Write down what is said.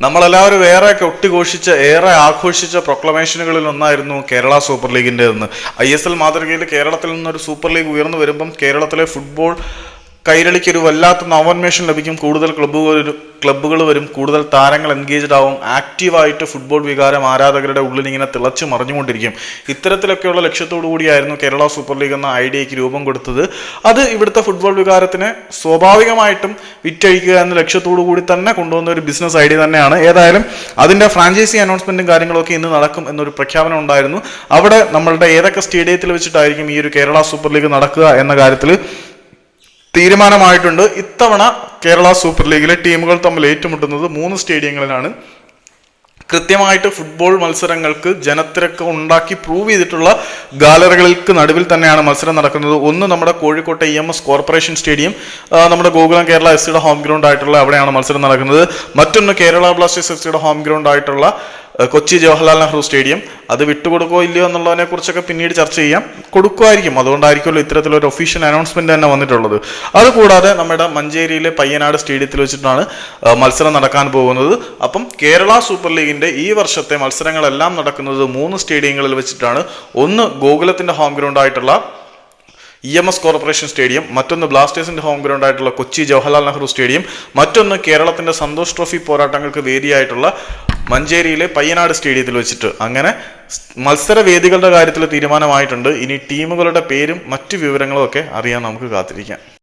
നമ്മളെല്ലാവരും ഏറെ കൊട്ടിഘോഷിച്ച ഏറെ ആഘോഷിച്ച പ്രൊക്ലമേഷനുകളിൽ ഒന്നായിരുന്നു കേരള സൂപ്പർ ലീഗിന്റെ എന്ന് ഐ എസ് എൽ മാതൃകയിൽ കേരളത്തിൽ നിന്നൊരു സൂപ്പർ ലീഗ് ഉയർന്നു വരുമ്പം കേരളത്തിലെ ഫുട്ബോൾ കൈരളിക്ക് ഒരു വല്ലാത്ത നവോന്മേഷം ലഭിക്കും. കൂടുതൽ ക്ലബ്ബുകൾ ക്ലബ്ബുകൾ വരും. കൂടുതൽ താരങ്ങൾ എൻഗേജ്ഡ് ആവും. ആക്റ്റീവായിട്ട് ഫുട്ബോൾ വികാരം ആരാധകരുടെ ഉള്ളിൽ ഇങ്ങനെ തിളച്ചു മറിഞ്ഞുകൊണ്ടിരിക്കും. ഇത്തരത്തിലൊക്കെയുള്ള ലക്ഷ്യത്തോടു കൂടിയായിരുന്നു കേരള സൂപ്പർ ലീഗ് എന്ന ഐഡിയയ്ക്ക് രൂപം കൊടുത്തത്. അത് ഇവിടുത്തെ ഫുട്ബോൾ വികാരത്തിനെ സ്വാഭാവികമായിട്ടും വിറ്റഴിക്കുക എന്ന ലക്ഷ്യത്തോടു കൂടി തന്നെ കൊണ്ടുവന്ന ഒരു ബിസിനസ് ഐഡിയ തന്നെയാണ്. ഏതായാലും അതിന്റെ ഫ്രാഞ്ചൈസി അനൗൺസ്മെന്റും കാര്യങ്ങളൊക്കെ ഇന്ന് നടക്കും എന്നൊരു പ്രഖ്യാപനം ഉണ്ടായിരുന്നു. അവിടെ നമ്മളുടെ ഏതൊക്കെ സ്റ്റേഡിയത്തിൽ വെച്ചിട്ടായിരിക്കും ഈ ഒരു കേരള സൂപ്പർ ലീഗ് നടക്കുക എന്ന കാര്യത്തിൽ തീരുമാനമായിട്ടുണ്ട്. ഇത്തവണ കേരള സൂപ്പർ ലീഗിലെ ടീമുകൾ തമ്മിൽ ഏറ്റുമുട്ടുന്നത് മൂന്ന് സ്റ്റേഡിയങ്ങളിലാണ്. കൃത്യമായിട്ട് ഫുട്ബോൾ മത്സരങ്ങൾക്ക് ജനത്തിരക്ക് ഉണ്ടാക്കി പ്രൂവ് ചെയ്തിട്ടുള്ള ഗാലറികൾക്ക് നടുവിൽ തന്നെയാണ് മത്സരം നടക്കുന്നത്. ഒന്ന് നമ്മുടെ കോഴിക്കോട്ടെ E M S corporation stadium നമ്മുടെ ഗോകുലം കേരള എസ് സിയുടെ ഹോം ഗ്രൗണ്ട് ആയിട്ടുള്ള അവിടെയാണ് മത്സരം നടക്കുന്നത്. മറ്റൊന്ന് കേരള ബ്ലാസ്റ്റേഴ്സ് എഫ് സിയുടെ ഹോം ഗ്രൗണ്ട് ആയിട്ടുള്ള കൊച്ചി ജവഹർലാൽ നെഹ്റു സ്റ്റേഡിയം. അത് വിട്ടുകൊടുക്കോ ഇല്ലയോ എന്നുള്ളതിനെ കുറിച്ചൊക്കെ പിന്നീട് ചർച്ച ചെയ്യാം. കൊടുക്കുമായിരിക്കും. അതുകൊണ്ടായിരിക്കുമല്ലോ ഇത്തരത്തിലൊരു ഒഫീഷ്യൽ അനൗൺസ്മെന്റ് തന്നെ വന്നിട്ടുള്ളത്. അതുകൂടാതെ നമ്മുടെ മഞ്ചേരിയിലെ പയ്യനാട് സ്റ്റേഡിയത്തിൽ വെച്ചിട്ടാണ് മത്സരം നടക്കാൻ പോകുന്നത്. അപ്പം കേരള സൂപ്പർ ലീഗിന്റെ ഈ വർഷത്തെ മത്സരങ്ങളെല്ലാം നടക്കുന്നത് മൂന്ന് സ്റ്റേഡിയങ്ങളിൽ വെച്ചിട്ടാണ്. ഒന്ന് ഗോകുലത്തിന്റെ ഹോം ഗ്രൗണ്ട് ആയിട്ടുള്ള E M S corporation stadium മറ്റൊന്ന് ബ്ലാസ്റ്റേഴ്സിന്റെ ഹോം ഗ്രൗണ്ട് ആയിട്ടുള്ള കൊച്ചി ജവഹർലാൽ നെഹ്റു സ്റ്റേഡിയം മറ്റൊന്ന് കേരളത്തിന്റെ സന്തോഷ് ട്രോഫി പോരാട്ടങ്ങൾക്ക് വേദിയായിട്ടുള്ള മഞ്ചേരിയിലെ പയ്യനാട് സ്റ്റേഡിയത്തിൽ വെച്ചിട്ട്. അങ്ങനെ മത്സരവേദികളുടെ മത്സര വേദികളുടെ കാര്യത്തിൽ തീരുമാനമായിട്ടുണ്ട്. ഇനി ടീമുകളുടെ പേരും മറ്റു വിവരങ്ങളും ഒക്കെ അറിയാൻ നമുക്ക് കാത്തിരിക്കാം.